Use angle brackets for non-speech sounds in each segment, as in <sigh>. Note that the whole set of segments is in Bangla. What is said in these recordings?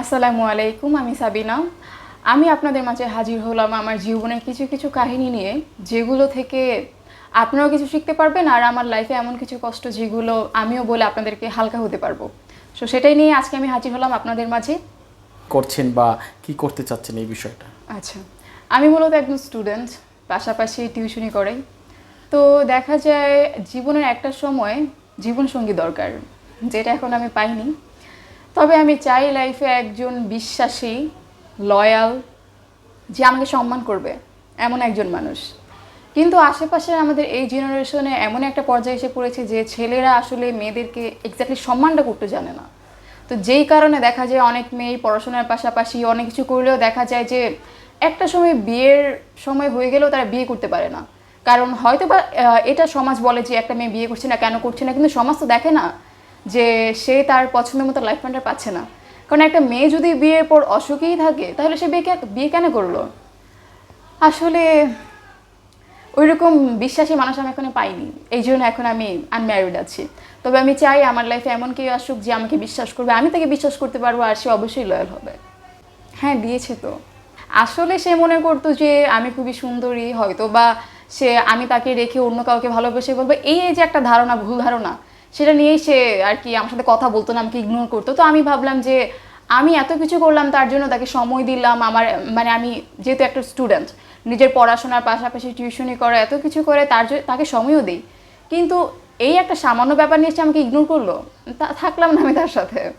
আসসালামু আলাইকুম আমি সাবিনা। আমি আপনাদের মাঝে হাজির হলাম আমার জীবনের কিছু কিছু কাহিনী নিয়ে যেগুলো থেকে আপনারাও কিছু শিখতে পারবেন আর আমার লাইফে এমন কিছু কষ্ট যেগুলো আমিও বলে আপনাদেরকে হালকা হতে পারব। সো সেটাই নিয়ে আজকে আমি হাজির হলাম আপনাদের মাঝে। করছেন বা কি করতে চাচ্ছেন এই বিষয়টা? আচ্ছা আমি মূলত একজন স্টুডেন্ট পাশাপাশি টিউশনি করাই তো দেখা যায় জীবনের একটা সময় জীবনসঙ্গী দরকার যেটা এখন আমি পাইনি। তবে আমি চাই লাইফে একজন বিশ্বাসী লয়াল যে আমাকে সম্মান করবে, এমন একজন মানুষ। কিন্তু আশেপাশে আমাদের এই জেনারেশনে এমন একটা পর্যায়ে এসে পড়েছে যে ছেলেরা আসলে মেয়েদেরকে এক্স্যাক্টলি সম্মানটা করতে জানে না। তো যেই কারণে দেখা যায় অনেক মেয়ে পড়াশোনার পাশাপাশি অনেক কিছু করলেও দেখা যায় যে একটা সময় বিয়ের সময় হয়ে গেলেও তারা বিয়ে করতে পারে না। কারণ হয়তো বা এটা সমাজ বলে যে একটা মেয়ে বিয়ে করছে না, কেন করছে না, কিন্তু সমাজ তো দেখে না। যে সে তার পছন্দের মতো লাইফ পার্টনার পাচ্ছে না। কারণ একটা মেয়ে যদি বিয়ের পর অসুখেই থাকে, তাহলে সে বিয়ে বিয়ে কেন করল? আসলে ওইরকম বিশ্বাসী মানুষ আমি এখনও পাইনি। এই জন্য এখন আমি আনম্যারিড আছি। তবে আমি চাই আমার লাইফে এমন কেউ আসুক যে আমাকে বিশ্বাস করবে। আমি তাকে বিশ্বাস করতে পারব আর সে অবশ্যই লয়াল হবে। হ্যাঁ দিয়েছে তো। আসলে সে মনে করতো যে আমি খুবই সুন্দরী হয়তো বা সে আমি তাকে রেখে অন্য কাউকে ভালোবেসে বলব। এই যে একটা ধারণা, ভুল ধারণা সেটা নিয়েই সে আর কি আমার সাথে কথা বলতো না, আমাকে ইগনোর করতো। তো আমি ভাবলাম যে আমি এত কিছু করলাম, তার জন্য তাকে সময় দিলাম, আমার মানে আমি যেহেতু একটা স্টুডেন্ট নিজের পড়াশোনার পাশাপাশি টিউশনি করা, এত কিছু করে, তার জ- তাকে সময়ও দিই। কিন্তু এই একটা সামান্য ব্যাপার নিয়ে সে আমাকে ইগনোর করল, তা- থাকলাম না আমি তার সাথে।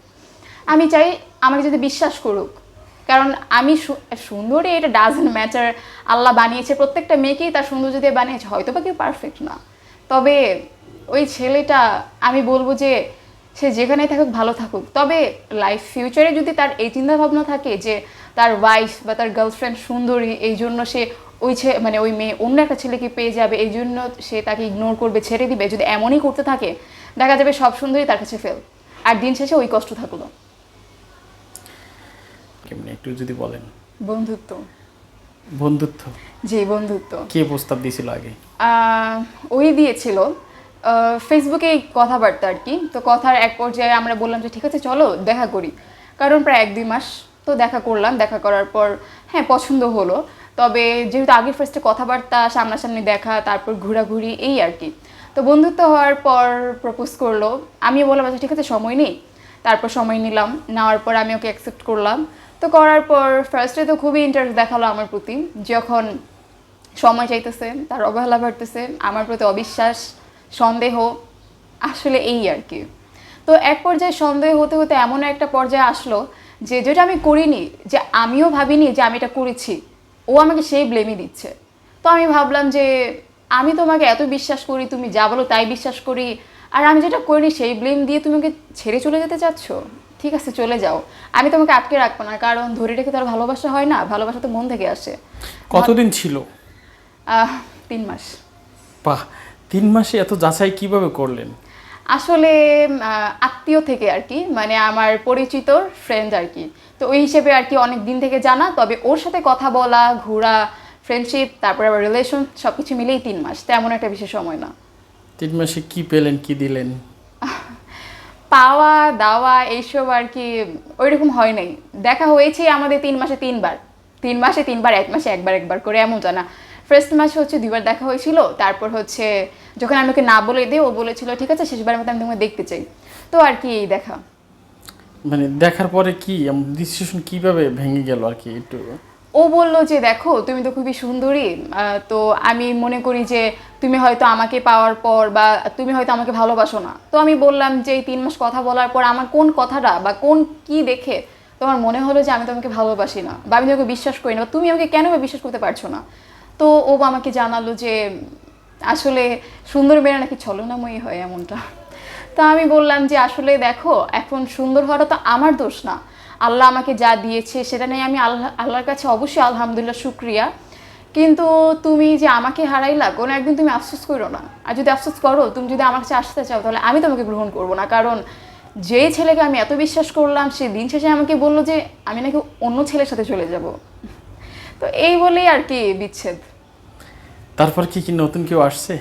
আমি চাই আমাকে যদি বিশ্বাস করুক। কারণ আমি সুন্দরী, এটা ডাজেন্ট ম্যাটার আল্লাহ বানিয়েছে প্রত্যেকটা মেয়েকেই তার সৌন্দর্য দিয়ে বানিয়েছে হয়তো বা কেউ পারফেক্ট না। তবে ওই ছেলেটা আমি বলব যে সে যেখানেই থাকুক ভালো থাকুক। তবে লাইফ ফিউচারে যদি তার এই চিন্তা ভাবনা থাকে যে তার ওয়াইফ বা তার গার্লফ্রেন্ড সুন্দরী এই জন্য সে ওই ছে মানে ওই মেয়ে অন্য একটা ছেলেকে পেয়ে যাবে এই জন্য সে তাকে ইগনোর করবে ছেড়ে দিবে যদি এমনই করতে থাকে দেখা যাবে সব সুন্দরী তার কাছে ফেল আর দিন শেষে ওই কষ্ট থাকল। কেমনি একটু যদি বলেন। বন্ধুত্ব। বন্ধুত্ব? জি বন্ধুত্ব। কে প্রস্তাব দিয়েছিল আগে? ওই দিয়েছিল। ফেসবুকে কথাবার্তা আর কি। তো কথার এক পর্যায়ে আমরা বললাম যে, ঠিক আছে, চলো, দেখা করি। কারণ প্রায় এক দুই মাস তো দেখা করলাম। দেখা করার পর হ্যাঁ পছন্দ হলো। তবে যেহেতু আগের ফার্স্টে কথাবার্তা, সামনাসামনি দেখা, তারপর ঘোরাঘুরি, এই আর কি। তো বন্ধুত্ব হওয়ার পর প্রপোজ করল। আমিও বললাম আচ্ছা ঠিক আছে, সময় নেই। তারপর সময় নিলাম। নেওয়ার পর আমি ওকে অ্যাকসেপ্ট করলাম। তো করার পর ফার্স্টে তো খুবই ইন্টারেস্ট দেখাল আমার প্রতি। যখন সময় চাইতেছে, তার অবহেলা বাড়তেছে, আমার প্রতি অবিশ্বাস। সন্দেহ আসলে এই আর কি। তো এক পর্যায়ে সন্দেহ হতে হতে এমন একটা পর্যায়ে আসলো যে যেটা আমি করিনি যে আমিও ভাবিনি যে আমি এটা করেছি ও আমাকে সেই ব্লেমই দিচ্ছে। তো আমি ভাবলাম যে আমি তোমাকে এত বিশ্বাস করি তুমি যা বলো তাই বিশ্বাস করি আর আমি যেটা করিনি সেই ব্লেম দিয়ে তুমি আমাকে ছেড়ে চলে যেতে চাচ্ছ? ঠিক আছে চলে যাও। আমি তোমাকে আটকে রাখব না কারণ ধরে রেখে তার ভালোবাসা হয় না ভালোবাসা তো মন থেকে আসে। কতদিন ছিল? আহ, তিন মাস। বাহ! তিন মাসে এত যাচাই কীভাবে করলেন? আসলে আত্মীয় থেকে আর কি মানে আমার পরিচিত ফ্রেন্ড আর কি। তো ওই হিসেবে আর কি অনেক দিন থেকে জানা তবে ওর সাথে কথা বলা ঘোরা ফ্রেন্ডশিপ তারপরে আবার রিলেশন সব কিছু মিলেই তিন মাস তেমন একটা বিশেষ সময় না। তিন মাসে কি পেলেন কি দিলেন? পাওয়া দাওয়া এইসব আর কি ওইরকম হয় নাই। দেখা হয়েছে আমাদের তিন মাসে তিনবার। তিন মাসে তিনবার এক মাসে একবার একবার করে এমন জানা। ফার্স্ট মাসে হচ্ছে দুইবার দেখা হয়েছিল তারপর হচ্ছে যখন আমি ওকে না বলে দিই ও বলেছিল ঠিক আছে শেষবারের মতো আমি তোমাকে দেখতে চাই। তো আর কি এই দেখা। মানে দেখার পরে কি ডিসিশন কীভাবে ভেঙে গেল আর কি একটু? ও বলল যে দেখো তুমি তো খুবই সুন্দরী তো আমি মনে করি যে তুমি হয়তো আমাকে পাওয়ার পর বা তুমি হয়তো আমাকে ভালোবাসো না। তো আমি বললাম যে এই তিন মাস কথা বলার পর আমার কোন কথাটা বা কোন কি দেখে তোমার মনে হলো যে আমি তোমাকে ভালোবাসি না? বা আমি তোমাকে বিশ্বাস করি না? বা তুমি আমাকে কেন বিশ্বাস করতে পারছ না? তো ও আমাকে জানালো যে, আসলে সুন্দর মেয়েরা নাকি ছলনাময়ী হয় এমনটা। তো আমি বললাম যে, আসলে দেখো, এখন সুন্দর হওয়াটা তো আমার দোষ না। আল্লাহ আমাকে যা দিয়েছে সেটা নিয়ে আমি আল্লাহ, আল্লাহর কাছে অবশ্যই আলহামদুলিল্লাহ শুক্রিয়া। কিন্তু তুমি যে আমাকে হারাইলা, কোনো একদিন তুমি আফসোস করো না। আর যদি আফসোস করো, তুমি যদি আমার কাছে আসতে চাও, তাহলে আমি তোমাকে গ্রহণ করব না। কারণ যে ছেলেকে আমি এত বিশ্বাস করলাম, সে দিন শেষে আমাকে বলল যে, আমি নাকি অন্য ছেলের সাথে চলে যাব। তো এই বলেই আর কি বিচ্ছেদ। তারপর কি কি নতুন কেউ আসছে?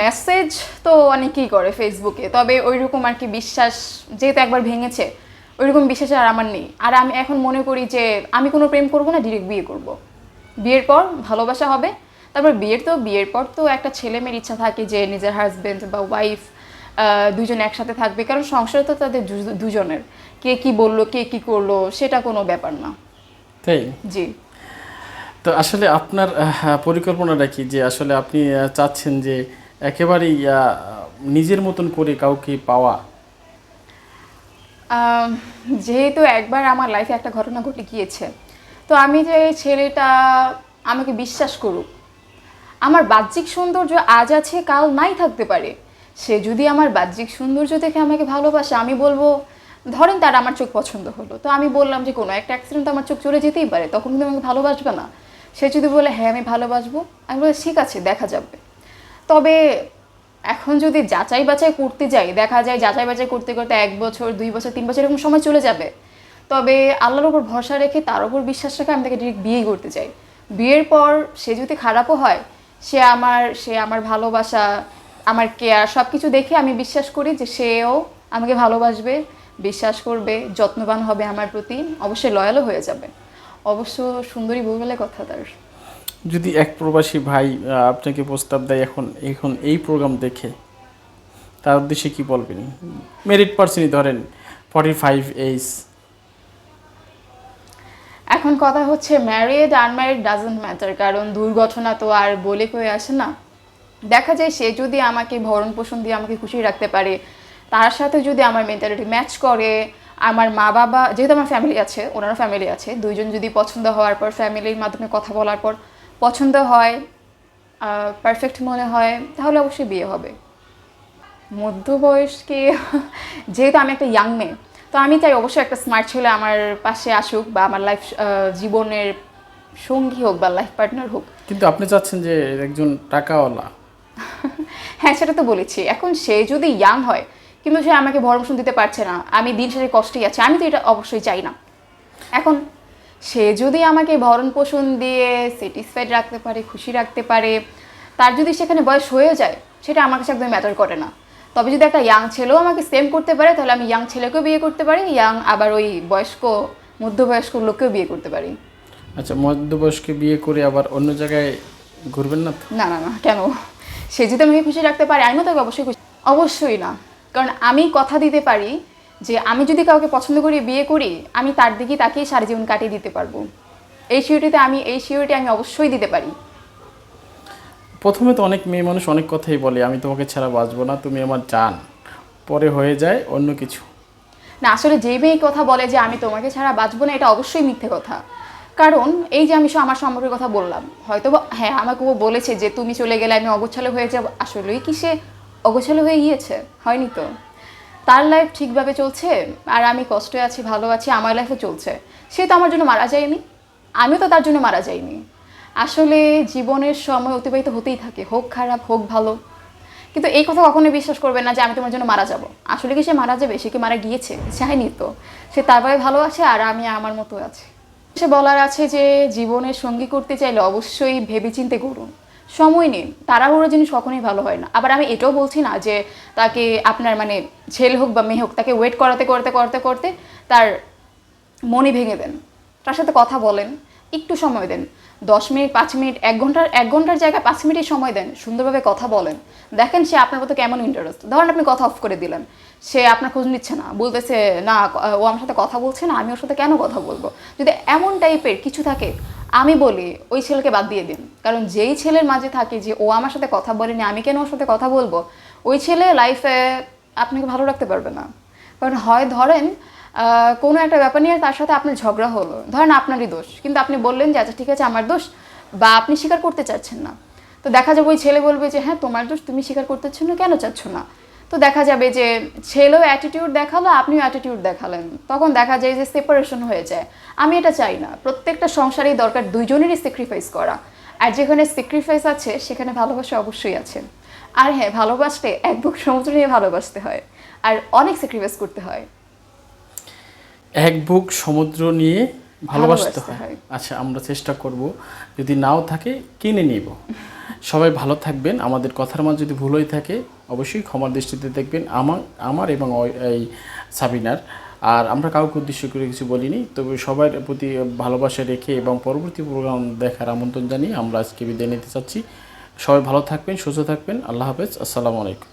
মেসেজ তো অনেকেই করে ফেসবুকে তবে ওই রকম আর কি বিশ্বাস যেহেতু একবার ভেঙেছে ওইরকম বিশ্বাস আর আমার নেই। আর আমি এখন মনে করি যে আমি কোনো প্রেম করব না ডিরেক্ট বিয়ে করব। বিয়ের পর ভালোবাসা হবে তারপর বিয়ের তো বিয়ের পর তো একটা ছেলে মেয়ের ইচ্ছা থাকে যে নিজের হাজব্যান্ড বা ওয়াইফ দুজন একসাথে থাকবে কারণ সংসার তো তাদের দুজনের। কে কি বলল কে কি করল সেটা কোনো ব্যাপার না। তাই? জি। তো আসলে আপনার পরিকল্পনাটা কি? যে আসলে আপনি চাচ্ছেন যে একেবারেই নিজের মতন করে কাউকে পাওয়া? যেহেতু একবার আমার লাইফে একটা ঘটনা ঘটে গিয়েছে, তো আমি যে ছেলেটা আমাকে বিশ্বাস করুক, আমার বাহ্যিক সৌন্দর্য আজ আছে, কাল নাই থাকতে পারে। সে যদি আমার বাহ্যিক সৌন্দর্য দেখে আমাকে ভালোবাসে, আমি বলব, ধরেন তার আমার চোখ পছন্দ হলো, তো আমি বললাম যে কোনো একটা অ্যাক্সিডেন্ট আমার চোখ চলে যেতেই পারে, তখন কিন্তু আমাকে ভালোবাসবে না। সে যদি বলে হ্যাঁ আমি ভালোবাসবো, আমি বলে, ঠিক আছে, দেখা যাবে। তবে এখন যদি যাচাই বাছাই করতে যাই, দেখা যায় যাচাই বাছাই করতে করতে এক বছর, দুই বছর, তিন বছর এরকম সময় চলে যাবে। তবে আল্লাহর ওপর ভরসা রেখে তার ওপর বিশ্বাস রেখে আমি তাকে ডিরেক্ট বিয়েই করতে চাই। বিয়ের পর সে যদি খারাপও হয়, সে আমার সে আমার ভালোবাসা, আমার কেয়ার সব কিছু দেখে আমি বিশ্বাস করি যে সেও আমাকে ভালোবাসবে, বিশ্বাস করবে, যত্নবান হবে আমার প্রতি, অবশ্যই লয়ালও হয়ে যাবে। অবশ্য সুন্দরী বউ বলে কথা তার। যদি এক প্রবাসী ভাই আপনাকে প্রস্তাব দেয় এখন এখন এই প্রোগ্রাম দেখে তার উদ্দেশ্যে কি বলবেন? মেরিট পার্সনই ধরেন ফর্টি ফাইভ এইজ এখন কথা হচ্ছে ম্যারিড আনম্যারিড ডাজেন্ট ম্যাটার কারণ দুর্ঘটনা তো আর বলে কয়ে আসে না। দেখা যায় সে যদি আমাকে ভরণ পোষণ দিয়ে আমাকে খুশি রাখতে পারে তার সাথে যদি আমার মেন্টালিটি ম্যাচ করে আমার মা বাবা যেহেতু আমার ফ্যামিলি আছে ওনারও ফ্যামিলি আছে দুইজন যদি পছন্দ হওয়ার পর ফ্যামিলির মাধ্যমে কথা বলার পর পছন্দ হয় পারফেক্ট মনে হয় তাহলে অবশ্যই বিয়ে হবে। মধ্যবয়স্কে <laughs> যেহেতু আমি একটা ইয়াং মেয়ে তো আমি চাই অবশ্যই একটা স্মার্ট ছেলে আমার পাশে আসুক বা আমার লাইফ জীবনের সঙ্গী হোক বা লাইফ পার্টনার হোক। কিন্তু আপনি চাচ্ছেন যে একজন টাকাওয়ালা। <laughs> হ্যাঁ সেটা তো বলেছি। এখন সে যদি ইয়াং হয় কিন্তু সে আমাকে ভরণ দিতে পারছে না আমি দিন শেষে কষ্টেই আছি আমি তো এটা অবশ্যই চাই না। এখন সে যদি আমাকে ভরণ পোষণ দিয়ে স্যাটিসফাইড রাখতে পারে খুশি রাখতে পারে তার যদি সেখানে বয়স হয়ে যায় সেটা আমার কাছে একদম ম্যাটার করে না। তবে যদি একটা ইয়াং ছেলেও আমাকে সেম করতে পারে তাহলে আমি ইয়াং ছেলেকেও বিয়ে করতে পারি ইয়াং আবার ওই বয়স্ক মধ্যবয়স্ক লোককেও বিয়ে করতে পারি। আচ্ছা মধ্যবয়স্কে বিয়ে করে আবার অন্য জায়গায় ঘুরবেন না না না না কেন? সে যদি আমাকে খুশি রাখতে পারে আমিও তাকে অবশ্যই খুশি অবশ্যই না। কারণ আমি কথা দিতে পারি যে আমি যদি কাউকে পছন্দ করি বিয়ে করি আমি তার দিকে তাকিয়ে সারা জীবন কাটিয়ে দিতে পারব। এই সিওরিটিতে আমি এই সিওরিটি আমি অবশ্যই দিতে পারি। প্রথমে তো অনেক মেয়ে মানুষ অনেক কথাই বলে আমি তোমাকে ছাড়া বাঁচবো না তুমি আমার জান। পরে হয়ে যায় অন্য কিছু। না আসলে যে মেয়ে কথা বলে যে আমি তোমাকে ছাড়া বাঁচবো না এটা অবশ্যই মিথ্যে কথা। কারণ এই যে আমি আমার সম্পর্কের কথা বললাম হয়তো হ্যাঁ আমাকে ও বলেছে যে তুমি চলে গেলে আমি অগোছালো হয়ে যাব। আসলেই কি সে অগোছালো হয়ে গিয়েছে, হয়নি তো? তার লাইফ ঠিকভাবে চলছে, আর আমি কষ্টে আছি, ভালো আছি, আমার লাইফে চলছে। সে তো আমার জন্য মারা যায়নি, আমিও তো তার জন্য মারা যাইনি। আসলে জীবনের সময় অতিবাহিত হতেই থাকে, হোক খারাপ, হোক ভালো। কিন্তু এই কথা কখনোই বিশ্বাস করবে না যে আমি তোমার জন্য মারা যাব। আসলে কি সে মারা যাবে? সে কি মারা গিয়েছে? চায়নি তো। সে তারপরে ভালো আছে, আর আমি আমার মতো আছি। সে বলার আছে যে, জীবনের সঙ্গী করতে চাইলে অবশ্যই ভেবেচিন্তে করুন। সময় নিন তাড়াহুড়ো জিনিস কখনোই ভালো হয় না। আবার আমি এটাও বলছি না যে তাকে আপনার মানে ছেলে হোক বা মেয়ে হোক, তাকে ওয়েট করাতে, করতে করতে করতে তার মনই ভেঙে দেন। তার সাথে কথা বলেন, একটু সময় দেন। দশ মিনিট, পাঁচ মিনিট, এক ঘণ্টার এক ঘণ্টার জায়গায় পাঁচ মিনিটের সময় দেন, সুন্দরভাবে কথা বলেন। দেখেন সে আপনার মতো কেমন ইন্টারেস্ট ধরেন আপনি কথা অফ করে দিলেন। সে আপনার খোঁজ নিচ্ছে না। বলতেছে, না, ও আমার সাথে কথা বলছে না, আমি ওর সাথে কেন কথা বলব? যদি এমন টাইপের কিছু থাকে আমি বলি, ওই ছেলেকে বাদ দিয়ে দিন। কারণ যেই ছেলের মাঝে থাকে যে ও আমার সাথে কথা বলেনি আমি কেন ওর সাথে কথা বলব? ওই ছেলে লাইফে আপনাকে ভালো রাখতে পারবে না। কারণ হয় ধরেন কোনো একটা ব্যাপার নিয়ে তার সাথে আপনার ঝগড়া হলো। ধরেন আপনারই দোষ। কিন্তু আপনি বললেন যে আচ্ছা ঠিক আছে, আমার দোষ। বা আপনি স্বীকার করতে চাচ্ছেন না। তো দেখা যাবে ওই ছেলে বলবে যে হ্যাঁ তোমার দোষ, তুমি স্বীকার করতেছ না, কেন চাচ্ছ না? তো দেখা যাবে যে ছেলেও অ্যাটিটিউড দেখাল, আপনিও অ্যাটিটিউড দেখালেন। তখন দেখা যায় যে সেপারেশন হয়ে যায়। আমি এটা চাই না। প্রত্যেকটা সংসারেই দরকার দুইজনেরই স্যাক্রিফাইস করা। আর যেখানে স্যাক্রিফাইস আছে, সেখানে ভালোবাসা অবশ্যই আছে। আর হ্যাঁ ভালোবাসতে এক বুক সমুদ্র নিয়ে ভালোবাসতে হয়। আর অনেক স্যাক্রিফাইস করতে হয়। এক বুক সমুদ্র নিয়ে ভালোবাসতে হয়। হয়। আচ্ছা আমরা চেষ্টা করব। যদি নাও থাকে কিনে নিব। সবাই ভালো থাকবেন। আমাদের কথার মান যদি ভুল হয়ে থাকে অবশ্যই ক্ষমার দৃষ্টিতে দেখবেন আমার আমার এবং এই সাবিনার। আর আমরা কাউকে উদ্দেশ্য করে কিছু বলিনি তবে সবার প্রতি ভালোবাসা রেখে এবং পরবর্তী প্রোগ্রাম দেখার আমন্ত্রণ জানিয়ে আমরা আজকে বিদায় নিতে চাচ্ছি। সবাই ভালো থাকবেন সুস্থ থাকবেন। আল্লাহ হাফেজ। আসসালামু আলাইকুম।